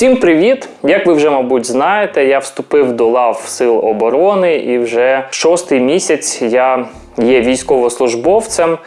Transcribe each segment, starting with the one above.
Всім привіт! Як ви вже, мабуть, знаєте, я вступив до лав Сил оборони і вже шостий місяць я є військовослужбовцем.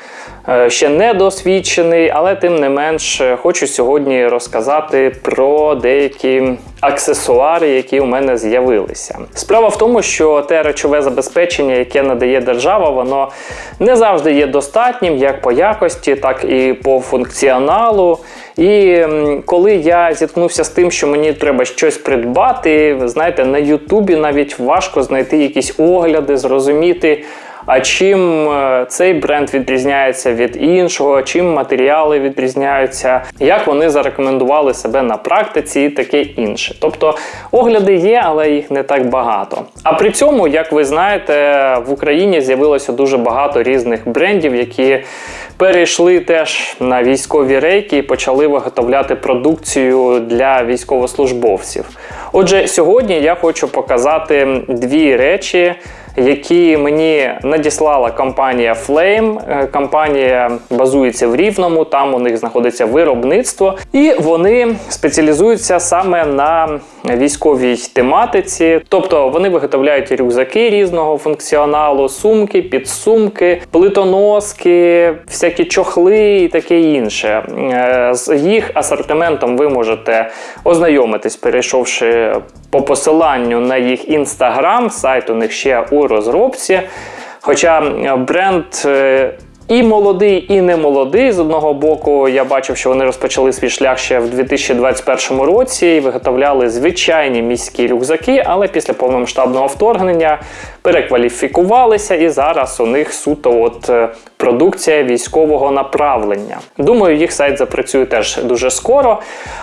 Е, Ще не досвідчений, але тим не менш е, хочу сьогодні розказати про деякі аксесуари, які у мене з'явилися. Справа в тому, що те речове забезпечення, яке надає держава, воно не завжди є достатнім як по якості, так і по функціоналу. І коли я зіткнувся з тим, що мені треба щось придбати, ви знаєте, на Ютубі навіть важко знайти якісь огляди, зрозуміти. А чим е, цей бренд відрізняється від іншого, чим матеріали відрізняються, як вони зарекомендували себе на практиці і таке інше. Тобто огляди є, але їх не так багато. А при цьому, як ви знаєте, в Україні з'явилося дуже багато різних брендів, які перейшли теж на військові рейки і почали виготовляти продукцію для військовослужбовців. Отже, сьогодні я хочу показати дві речі які мені надіслала компанія Flame. Е, Компанія базується в Рівному, там у них знаходиться виробництво, і вони спеціалізуються саме на військовій тематиці. Тобто вони виготовляють рюкзаки різного функціоналу, сумки, підсумки, плитоноски, всякі чохли і таке інше. Е, З їх асортиментом ви можете ознайомитись, перейшовши по посиланню на їх інстаграм, сайт у них ще у розробці. Хоча бренд е, і молодий, і не молодий. З одного боку, я бачив, що вони розпочали свій шлях ще в 2021 році і виготовляли звичайні міські рюкзаки, але після повномасштабного вторгнення перекваліфікувалися, і зараз у них суто от е, продукція військового направлення. Думаю, їх сайт запрацює теж дуже скоро,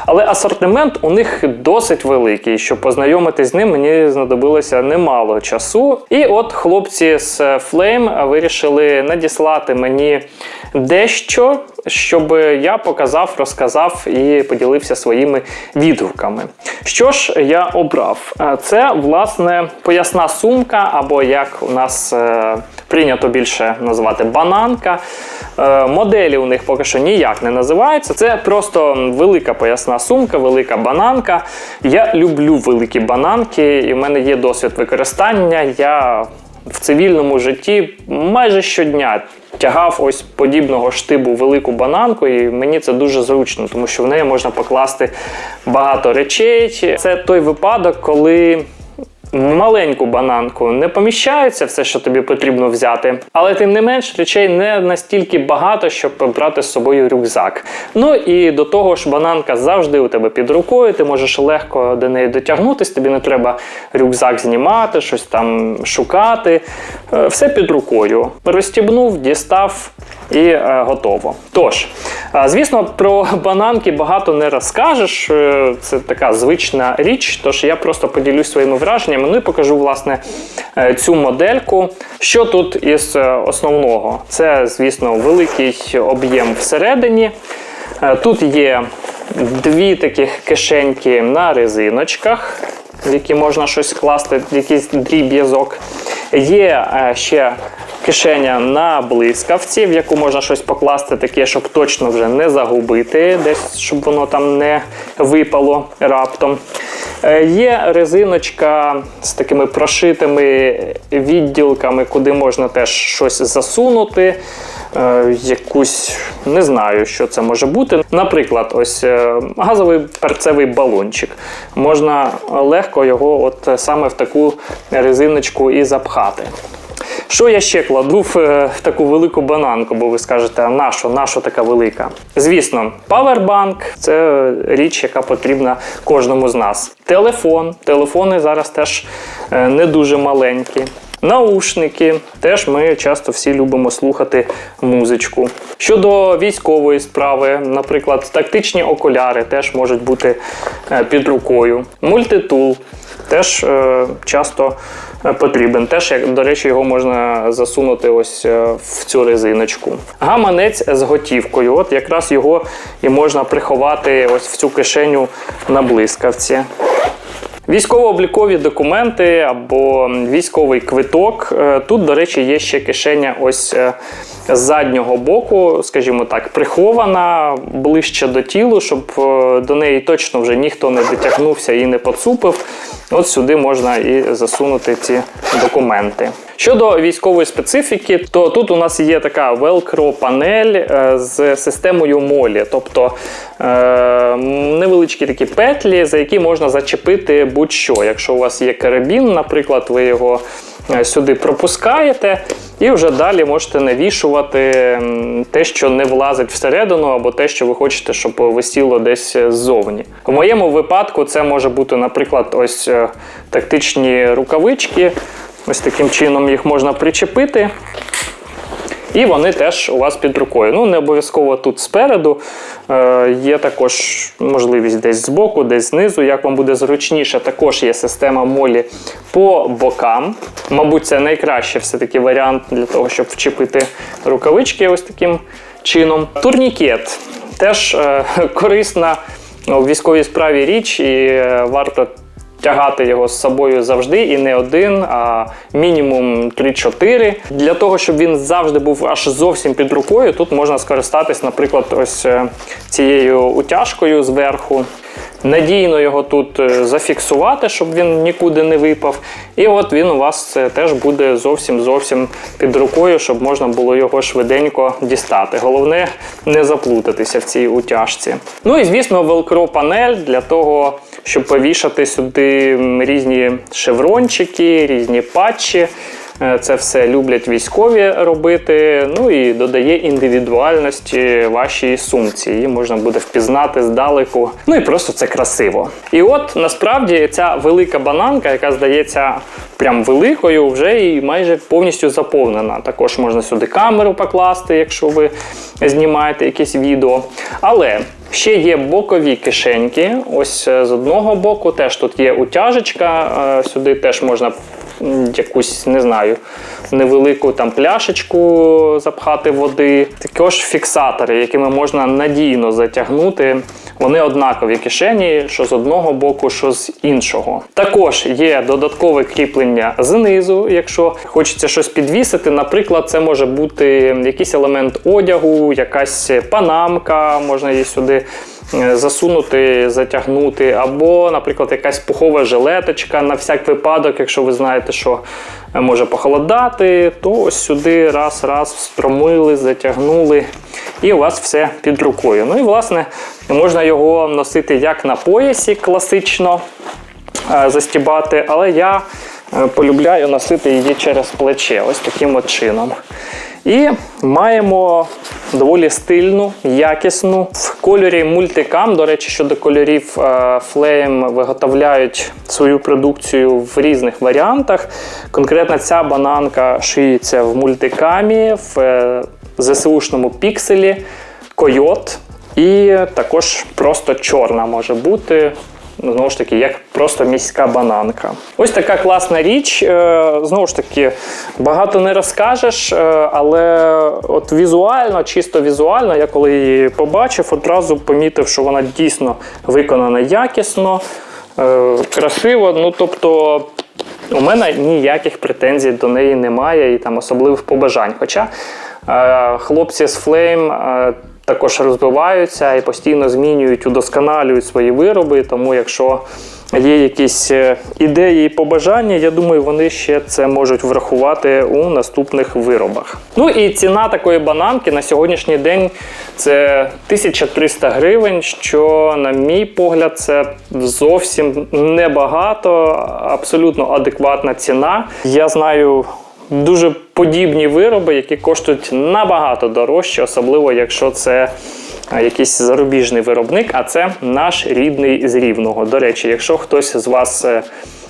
але асортимент у них досить великий. Щоб познайомитись з ним, мені знадобилося немало часу. І от хлопці з Flame вирішили надіслати мені дещо, щоб я показав, розказав і поділився своїми відгуками. Що ж я обрав? Це власне поясна сумка, або як у нас е, прийнято більше називати бананка. Е, Моделі у них поки що ніяк не називаються. Це просто велика поясна сумка, велика бананка. Я люблю великі бананки, і в мене є досвід використання. Я в цивільному житті майже щодня тягав ось подібного штибу велику бананку, і мені це дуже зручно, тому що в неї можна покласти багато речей. Це той випадок, коли. Маленьку бананку не поміщається все, що тобі потрібно взяти, але тим не менш речей не настільки багато, щоб брати з собою рюкзак. Ну і до того ж, бананка завжди у тебе під рукою, ти можеш легко до неї дотягнутися, тобі не треба рюкзак знімати, щось там шукати. Е, Все під рукою. Розстібнув, дістав і е, готово. Тож, е, звісно, про бананки багато не розкажеш. е, Це така звична річ. Тож я просто поділюсь своїми враженнями. Ну і покажу, власне, цю модельку. Що тут із основного? Це, звісно, великий об'єм всередині. Тут є дві таких кишеньки на резиночках, в які можна щось класти, якийсь дріб'язок. Є е, ще кишеня на блискавці, в яку можна щось покласти, таке, щоб точно вже не загубити, десь щоб воно там не випало раптом. Е, Є резиночка з такими прошитими відділками, куди можна теж щось засунути. Е, Якусь не знаю, що це може бути. Наприклад, ось е, газовий перцевий балончик. Можна легко його от саме в таку резиночку і запхати. Що я ще кладу в, е, в таку велику бананку, бо ви скажете, а нащо, нащо така велика? Звісно, павербанк це річ, яка потрібна кожному з нас. Телефон. Телефони зараз теж е, не дуже маленькі. Наушники, теж ми часто всі любимо слухати музичку. Щодо військової справи, наприклад, тактичні окуляри теж можуть бути е, під рукою. Мультитул теж е, часто е, потрібен. Теж, як, до речі, його можна засунути ось в цю резиночку. Гаманець з готівкою. От якраз його і можна приховати ось в цю кишеню на блискавці. Військово-облікові документи або військовий квиток. Е, Тут, до речі, є ще кишеня ось е, з заднього боку, скажімо так, прихована ближче до тілу, щоб е, до неї точно вже ніхто не дотягнувся і не поцупив. От сюди можна і засунути ці документи. Щодо військової специфіки, то тут у нас є така велкро панель е, з системою молі, тобто е, невеличкі такі петлі, за які можна зачепити будь-що. Якщо у вас є карабін, наприклад, ви його сюди пропускаєте, і вже далі можете навішувати те, що не влазить всередину, або те, що ви хочете, щоб висіло десь ззовні. В моєму випадку це може бути, наприклад, ось е, тактичні рукавички. Ось таким чином їх можна причепити. І вони теж у вас під рукою. Ну, не обов'язково тут спереду. Е, є також можливість десь збоку, десь знизу. Як вам буде зручніше, також є система молі по бокам. Мабуть, це найкращий все-таки варіант для того, щоб вчепити рукавички ось таким чином. Турнікет теж е, корисна у військовій справі річ, і е, варто тягати його з собою завжди і не один, а мінімум 3-4. Для того, щоб він завжди був аж зовсім під рукою, тут можна скористатись, наприклад, ось е, цією утяжкою зверху. Надійно його тут е, зафіксувати, щоб він нікуди не випав. І от він у вас теж буде зовсім зовсім під рукою, щоб можна було його швиденько дістати. Головне не заплутатися в цій утяжці. Ну і звісно, велкро панель для того, щоб повішати сюди різні шеврончики, різні патчі. Е, Це все люблять військові робити. Ну і додає індивідуальності вашій сумці. Її можна буде впізнати здалеку. Ну і просто це красиво. І от насправді ця велика бананка, яка здається прям великою, вже і майже повністю заповнена. Також можна сюди камеру покласти, якщо ви знімаєте якесь відео. Але Ще є бокові кишеньки. Ось е, з одного боку теж тут є утяжечка. е, Сюди теж можна якусь, не знаю, невелику там пляшечку запхати води. Також фіксатори, якими можна надійно затягнути. Вони однакові кишені, що з одного боку, що з іншого. Також є додаткове кріплення знизу, якщо хочеться щось підвісити. Наприклад, це може бути якийсь елемент одягу, якась панамка, можна її сюди засунути, затягнути, або, наприклад, якась пухова жилеточка на всяк випадок, якщо ви знаєте, що е, може похолодати, то ось сюди раз-раз встромили, затягнули, і у вас все під рукою. Ну і власне можна його носити як на поясі класично е, застібати, але я е, полюбляю носити її через плече, ось таким от чином. І маємо доволі стильну, якісну в кольорі мультикам. До речі, щодо кольорів е, Flame виготовляють свою продукцію в різних варіантах. Конкретно ця бананка шиється в мультикамі, в е, ЗСУшному пікселі, койот. І також просто чорна може бути. Знову ж таки, як просто міська бананка. Ось така класна річ. Е, Знову ж таки, багато не розкажеш, е, але от візуально, чисто візуально, я коли її побачив, одразу помітив, що вона дійсно виконана якісно, е, красиво. Ну, тобто, у мене ніяких претензій до неї немає і там особливих побажань. Хоча е, хлопці з Flame е, також розвиваються і постійно змінюють, удосконалюють свої вироби. Тому, якщо є якісь е, ідеї і побажання, я думаю, вони ще це можуть врахувати у наступних виробах. Ну і ціна такої бананки на сьогоднішній день це 1300 гривень, що, на мій погляд, це зовсім небагато, абсолютно адекватна ціна. Я знаю дуже подібні вироби, які коштують набагато дорожче, особливо якщо це якийсь зарубіжний виробник, а це наш рідний з рівного. До речі, якщо хтось з вас е,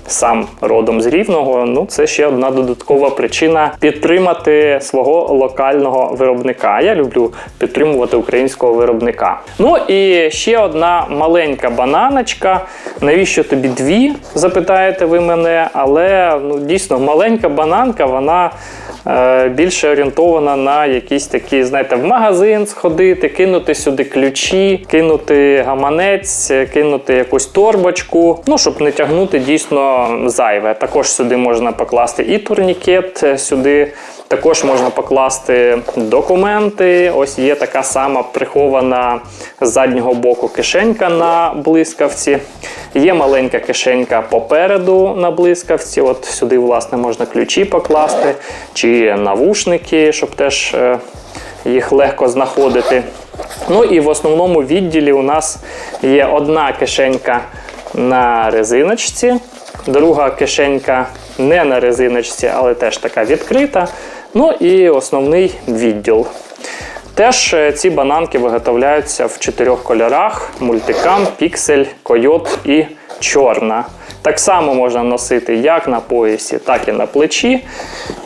сам родом з рівного, ну це ще одна додаткова причина підтримати свого локального виробника. Я люблю підтримувати українського виробника. Ну і ще одна маленька бананочка. Навіщо тобі дві? Запитаєте ви мене, але ну дійсно маленька бананка, вона. е, Більше орієнтована на якісь такі, знаєте, в магазин сходити, кинути сюди ключі, кинути гаманець, кинути якусь торбочку. Ну, щоб не тягнути дійсно зайве. Також сюди можна покласти і турнікет, е, сюди також можна покласти документи. Ось є така сама прихована з заднього боку кишенька на блискавці. Є маленька кишенька попереду на блискавці. От сюди, власне, можна ключі покласти, чи навушники, щоб теж е, їх легко знаходити. Ну і в основному відділі у нас є одна кишенька на резиночці, друга кишенька не на резиночці, але теж така відкрита. Ну і основний відділ. Теж е, ці бананки виготовляються в чотирьох кольорах: мультикам, піксель, койот і чорна. Так само можна носити як на поясі, так і на плечі.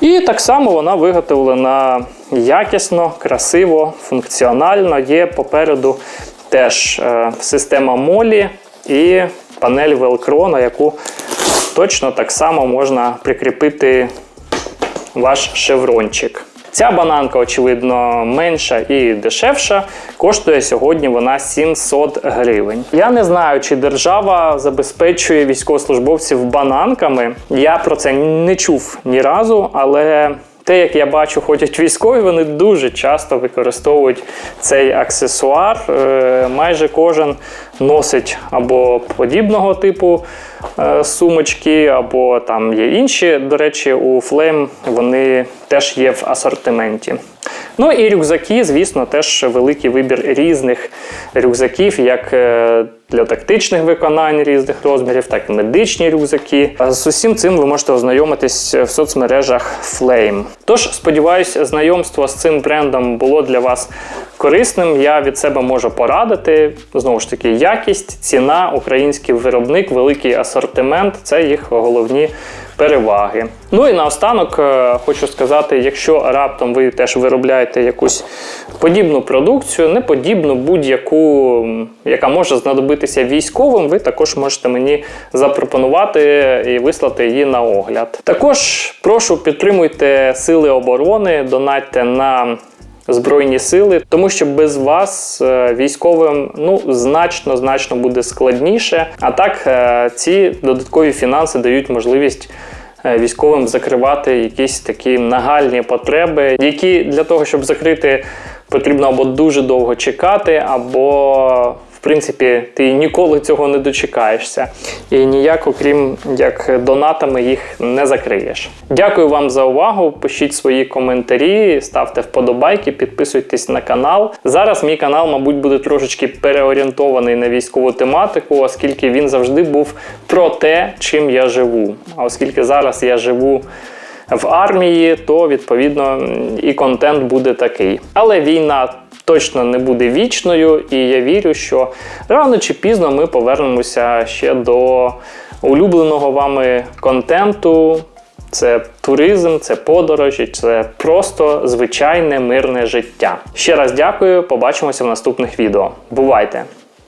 І так само вона виготовлена якісно, красиво, функціонально. Є попереду теж е, система молі і панель Velcro, на яку точно так само можна прикріпити ваш шеврончик. Ця бананка, очевидно, менша і дешевша. Коштує сьогодні вона 700 гривень. Я не знаю, чи держава забезпечує військовослужбовців бананками. Я про це не чув ні разу, але. Те, як я бачу, ходять військові, вони дуже часто використовують цей аксесуар. Е, Майже кожен носить або подібного типу е, сумочки, або там є інші. До речі, у Flame вони теж є в асортименті. Ну і рюкзаки, звісно, теж великий вибір різних рюкзаків, як е, для тактичних виконань різних розмірів, так і медичні рюкзаки. З усім цим ви можете ознайомитись в соцмережах Flame. Тож, сподіваюся, знайомство з цим брендом було для вас корисним. Я від себе можу порадити. Знову ж таки, якість, ціна, український виробник, великий асортимент це їх головні переваги. Ну і наостанок е, хочу сказати, якщо раптом ви теж виробляєте якусь подібну продукцію, не подібну будь-яку, яка може знадобитися військовим, ви також можете мені запропонувати і вислати її на огляд. Також прошу підтримуйте сили оборони, донатьте на. Збройні сили, тому що без вас е, військовим ну значно значно буде складніше. А так е, ці додаткові фінанси дають можливість е, військовим закривати якісь такі нагальні потреби, які для того, щоб закрити, потрібно або дуже довго чекати, або принципі, ти ніколи цього не дочекаєшся. І ніяк, окрім як донатами, їх не закриєш. Дякую вам за увагу. Пишіть свої коментарі, ставте вподобайки, підписуйтесь на канал. Зараз мій канал, мабуть, буде трошечки переорієнтований на військову тематику, оскільки він завжди був про те, чим я живу. А оскільки зараз я живу. В армії, то відповідно і контент буде такий. Але війна точно не буде вічною, і я вірю, що рано чи пізно ми повернемося ще до улюбленого вами контенту. Це туризм, це подорожі, це просто звичайне мирне життя. Ще раз дякую, побачимося в наступних відео. Бувайте!